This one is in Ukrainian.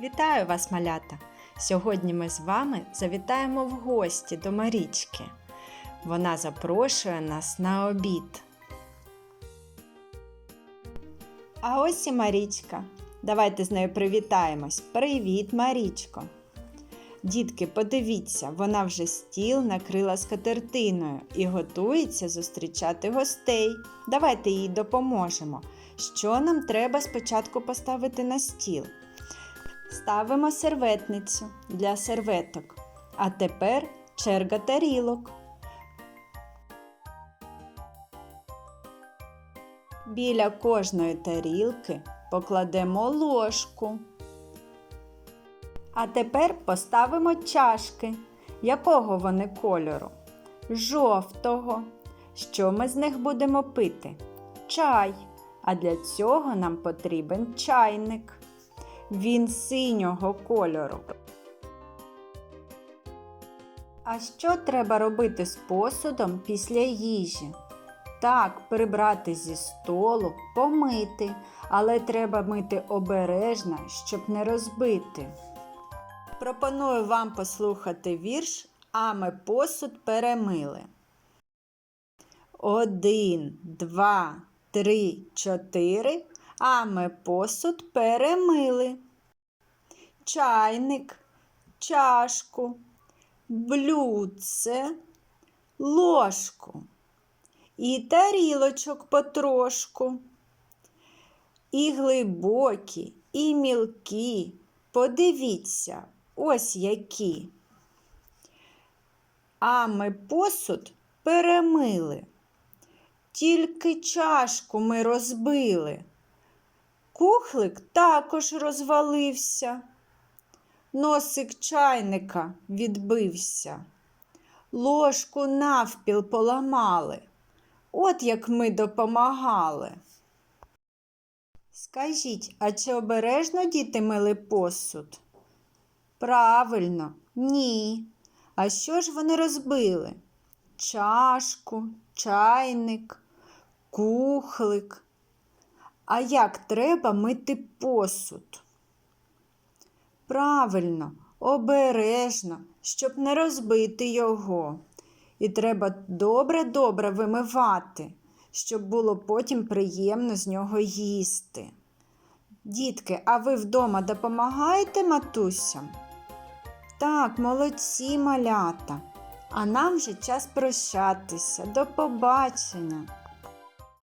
Вітаю вас, малята! Сьогодні ми з вами завітаємо в гості до Марічки. Вона запрошує нас на обід. А ось і Марічка. Давайте з нею привітаємось. Привіт, Марічко! Дітки, подивіться, вона вже стіл накрила скатертиною і готується зустрічати гостей. Давайте їй допоможемо. Що нам треба спочатку поставити на стіл? Ставимо серветницю для серветок. А тепер черга тарілок. Біля кожної тарілки покладемо ложку. А тепер поставимо чашки. Якого вони кольору? Жовтого. Що ми з них будемо пити? Чай. А для цього нам потрібен чайник. Він синього кольору. А що треба робити з посудом після їжі? Так, прибрати зі столу, помити, але треба мити обережно, щоб не розбити. Пропоную вам послухати вірш, а ми посуд перемили. Один, два, три, чотири. А ми посуд перемили. Чайник, чашку, блюдце, ложку і тарілочок потрошку. І глибокі, і мілкі. Подивіться, ось які. А ми посуд перемили. Тільки чашку ми розбили. Кухлик також розвалився. Носик чайника відбився. Ложку навпіл поламали. От як ми допомагали. Скажіть, а чи обережно діти мили посуд? Правильно, ні. А що ж вони розбили? Чашку, чайник, кухлик. А як треба мити посуд? Правильно, обережно, щоб не розбити його. І треба добре-добре вимивати, щоб було потім приємно з нього їсти. Дітки, а ви вдома допомагаєте матусям? Так, молодці малята. А нам вже час прощатися. До побачення!